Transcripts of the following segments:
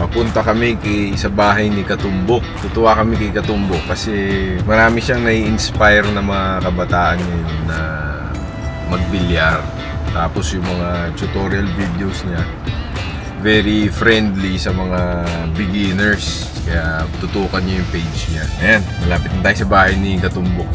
papunta kami kay, sa bahay ni Katumbok. Tutuwa kami kay Katumbok kasi marami siyang nai-inspire na mga kabataan ngayon na magbilyar. Tapos yung mga tutorial videos niya, very friendly sa mga beginners. Kaya tutukan niyo yung page niya. Ayan, malapit na tayo sa bahay ni Katumbok.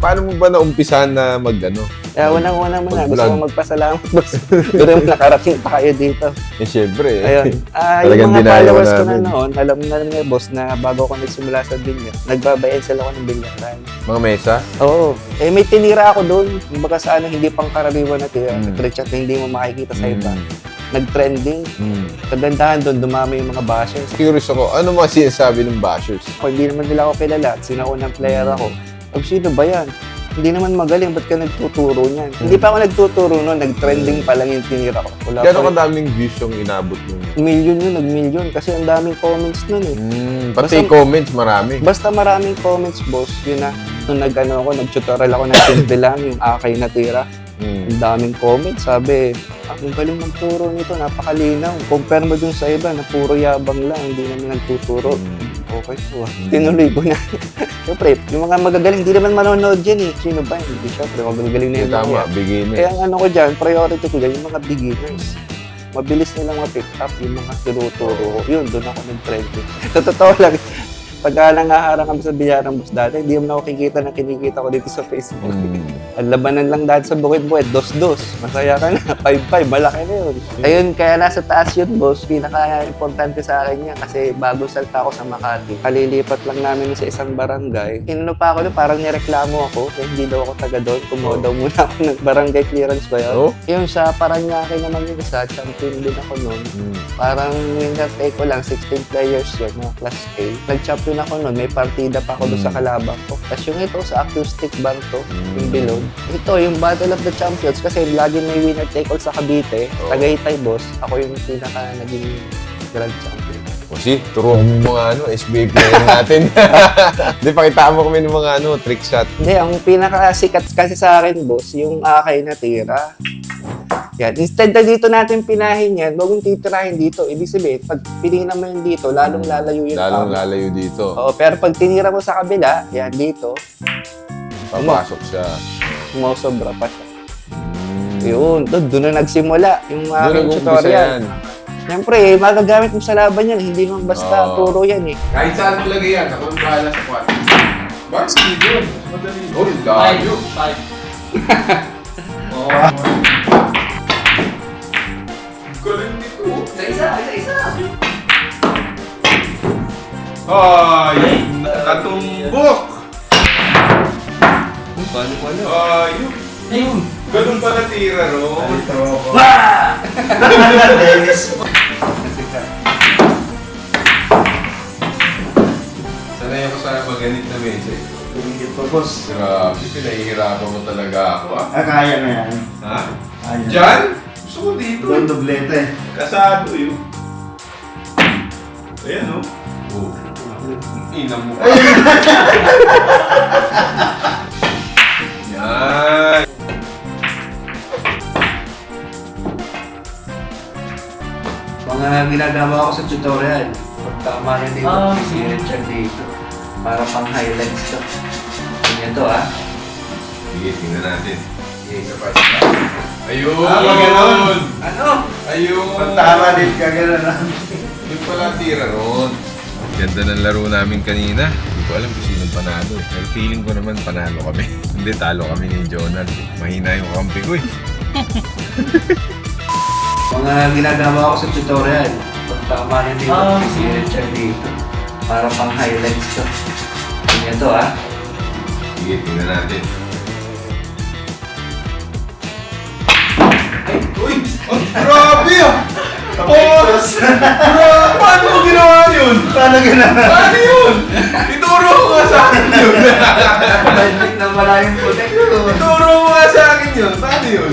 Paano mo ba naumpisahan na mag ano? Kaya unang-una muna, gusto ko magpasalamat boss. Pero nakarating pa kayo dito. Eh syempre. Ayun. Ah, Talagang yung mga followers ko na noon, alam na nila boss na bago ako nagsimula sa bilyar, nagbabayad sila ako ng bilyaran. Mga mesa? Oo. Eh may tinira ako doon. Kumbaga sa ano, hindi pang karaniwan na tira. Mm. Chat na hindi mo makikita sa iba. Mm. Nag-trending. Mm. Kagandahan doon, dumami yung mga bashers. Curious ako, ano mga sinasabi ng bashers? Kung hindi naman nila ako kilala at sinaunang player ako, oh, sino ba yan? Hindi naman magaling, ba't ka nagtuturo niyan? Hindi pa ako nagtuturo noon, nag-trending pa lang yung tinira ko. Wala Gano'ng pa kadaming views yung inabot mo? million yun, nag-million. Kasi ang daming comments nun eh. Mm, pati Basta- comments, marami. Basta maraming comments, boss. Yun na, nung nag-ano ako, nag-tutorial ako ng simple lang, yung akay na tira. Mm. Ang daming comments. Sabi, ang galing magturo nito, napakalinaw. Compare mo dun sa iba na puro yabang lang, hindi naman nagtuturo. Mm. Okay po ah. Tinuloy ko na. Siyempre, yung mga magagaling, hindi naman manonood dyan eh. Sino ba? Hindi siyempre, magagaling na yung tama, mga yan. beginner. Kaya ang ano ko dyan, priority ko dyan, yung mga beginners. Mabilis nilang ma-pick up yung mga tinuturo. Yun, doon ako nag-trending. Sa totoo lang, pagka nangaharang kami sa biyaran bus dati, hindi mo na ako kikita na kinikita ko dito sa Facebook. Mm. Ang labanan lang dati sa bukid-bukid, dos-dos. Masaya ka na, 5-5, malaki na yun. Ayun, kaya nasa taas yun, boss. Pinaka-importante sa akin niya kasi bago salta ako sa Makati. Kalilipat lang namin sa isang barangay. Inano pa ako doon, parang nireklamo ako. Kaya hindi daw ako taga doon. Kumuha Oh. daw muna ako ng barangay clearance ba yun? Oh? Yung sa Paranaque naman yung isa, champion din ako noon. Mm. Parang winner take ko lang, 16 players yun, mga class A. Nag-champion ako noon, may partida pa ako doon sa Mm. kalabang ko. Tapos yung ito sa acoustic bar to, yung Mm. below. Ito, yung Battle of the Champions, kasi lagi may winner take all sa Cavite. Oo. Tagaytay boss, ako yung pinaka naging grand champion. O si, turuan mo mga ano, SBA player natin. Di, pakitaan mo kami ng mga ano, trick shot. Hindi, ang pinakasikat kasi sa akin, boss, yung akay na tira. Yan. Instead na dito natin pinahin yan, huwag mong titirahin dito. Ibig sabihin, pag pinina mo yun dito, lalong lalayo yung Lalong tama. lalayo dito. Oo, pero pag tinira mo sa kabila, yan dito, Papasok siya. sumosobra pa siya. Mm. Yun, doon, doon na nagsimula yung Doon aking nag-umpisa tutorial. yan. Siyempre, eh, magagamit mo sa laban yan. Hindi naman basta Oo. turo yan eh. Kahit saan talaga yan, ako ang bahala sa kwat. Bakit speed yun? Mas madali. Oh, layo. Five. Oo. Ay, katumbok. Paano, paano? Ayun. Ayun. Ganun pala tira, ro. Wah! Sanay ako sa maganit na mesa. eh. Tumigil pa, boss. Grabe, pinahihirapan mo talaga ako, ah. Ah, kaya na yan. Ha? Kaya. Diyan? Gusto ko dito. Doon doblete. Kasado yun. Ayan, oh. Oh. Ina mo. Yan. Mga ginagawa ko sa tutorial. Pag tama yan dito, Ah, pisirit siya dito. Para pang highlights to. Ganyan to ah. Sige, tingnan natin. Yes. Ayun! Ah, pag ganun. Ano? Ayun! Pag tama din ka, gano'n. Yung pala tira ron. Ganda ng laro namin kanina. Hindi ko alam kung sino panalo. eh. Pero feeling ko naman panalo kami. Hindi, talo kami ni Jonald. eh. Mahina yung kampi ko eh. Mga ginagawa ko sa tutorial. Pag tama yan dito, Ah, siya dito. Para pang highlights to. Ganyan to ah. Sige, tingnan natin. Ay, Uy! Ang grabe ah! Oras! Grabe! Paano mo ginawa yun? Paano gano'n? Paano yun? Ituro mo nga sa akin yun. Balik na wala yung protector. Ituro mo nga sa akin yun. Paano yun?